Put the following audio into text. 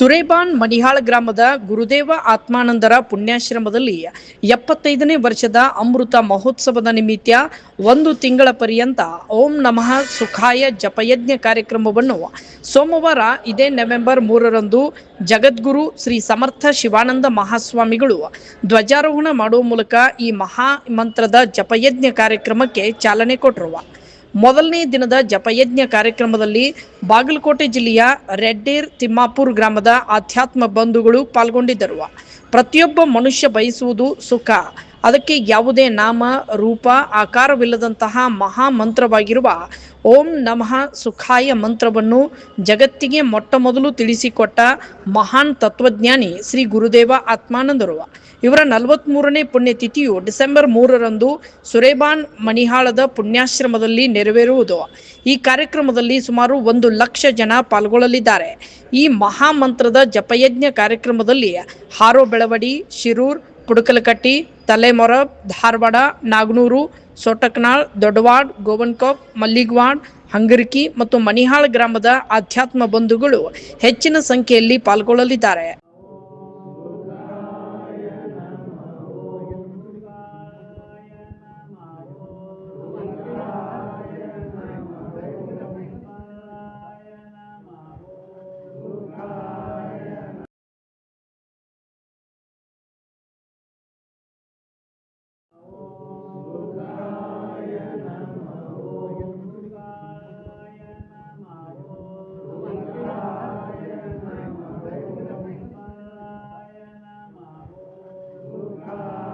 ಸುರೇಬಾನ್ ಮಣಿಹಾಳ ಗ್ರಾಮದ ಗುರುದೇವ ಆತ್ಮಾನಂದರ ಪುಣ್ಯಾಶ್ರಮದಲ್ಲಿ ಎಪ್ಪತ್ತೈದನೇ ವರ್ಷದ ಅಮೃತ ಮಹೋತ್ಸವದ ನಿಮಿತ್ತ ಒಂದು ತಿಂಗಳ ಪರ್ಯಂತ ಓಂ ನಮಃ ಸುಖಾಯ ಜಪಯಜ್ಞ ಕಾರ್ಯಕ್ರಮವನ್ನು ಸೋಮವಾರ ಇದೇ ನವೆಂಬರ್ ಮೂರರಂದು ಜಗದ್ಗುರು ಶ್ರೀ ಸಮರ್ಥ ಶಿವಾನಂದ ಮಹಾಸ್ವಾಮಿಗಳು ಧ್ವಜಾರೋಹಣ ಮಾಡುವ ಮೂಲಕ ಈ ಮಹಾ ಮಂತ್ರದ ಜಪಯಜ್ಞ ಕಾರ್ಯಕ್ರಮಕ್ಕೆ ಚಾಲನೆ ಕೊಟ್ಟರು ಮೊದಲನೇ ದಿನದ ಜಪಯಜ್ಞ ಕಾರ್ಯಕ್ರಮದಲ್ಲಿ ಬಾಗಲಕೋಟೆ ಜಿಲ್ಲೆಯ ರೆಡ್ಡೇರ್ ತಿಮ್ಮಾಪುರ್ ಗ್ರಾಮದ ಆಧ್ಯಾತ್ಮ ಬಂಧುಗಳು ಪಾಲ್ಗೊಂಡಿದ್ದರು. ಪ್ರತಿಯೊಬ್ಬ ಮನುಷ್ಯ ಬಯಸುವುದು ಸುಖ. ಅದಕ್ಕೆ ಯಾವುದೇ ನಾಮ, ರೂಪ, ಆಕಾರವಿಲ್ಲದಂತಹ ಮಹಾ ಮಂತ್ರವಾಗಿರುವ ಓಂ ನಮಃ ಸುಖಾಯ ಮಂತ್ರವನ್ನು ಜಗತ್ತಿಗೆ ಮೊಟ್ಟ ಮೊದಲು ತಿಳಿಸಿಕೊಟ್ಟ ಮಹಾನ್ ತತ್ವಜ್ಞಾನಿ ಶ್ರೀ ಗುರುದೇವ ಆತ್ಮಾನಂದರು. ಇವರ ನಲವತ್ಮೂರನೇ ಪುಣ್ಯತಿಥಿಯು ಡಿಸೆಂಬರ್ ಮೂರರಂದು ಸುರೇಬಾನ್ ಮಣಿಹಾಳದ ಪುಣ್ಯಾಶ್ರಮದಲ್ಲಿ ನೆರವೇರುವುದು. ಈ ಕಾರ್ಯಕ್ರಮದಲ್ಲಿ ಸುಮಾರು ಒಂದು ಲಕ್ಷ ಜನ ಪಾಲ್ಗೊಳ್ಳಲಿದ್ದಾರೆ. ಈ ಮಹಾಮಂತ್ರದ ಜಪಯಜ್ಞ ಕಾರ್ಯಕ್ರಮದಲ್ಲಿ ಹಾರೋ ಬೆಳವಡಿ, ಶಿರೂರ್ ಪುಡಕಲಕಟ್ಟಿ ತಲೆಮೊರಬ್ ಧಾರವಾಡ, ನಾಗನೂರು, ಸೋಟಕ್ನಾಳ್, ದೊಡ್ಡವಾಡ್, ಗೋವನ್ಕೋಪ್, ಮಲ್ಲಿಗ್ವಾಡ್, ಹಂಗರಿಕಿ ಮತ್ತು ಮಣಿಹಾಳ್ ಗ್ರಾಮದ ಆಧ್ಯಾತ್ಮ ಬಂಧುಗಳು ಹೆಚ್ಚಿನ ಸಂಖ್ಯೆಯಲ್ಲಿ ಪಾಲ್ಗೊಳ್ಳಲಿದ್ದಾರೆ. Uh,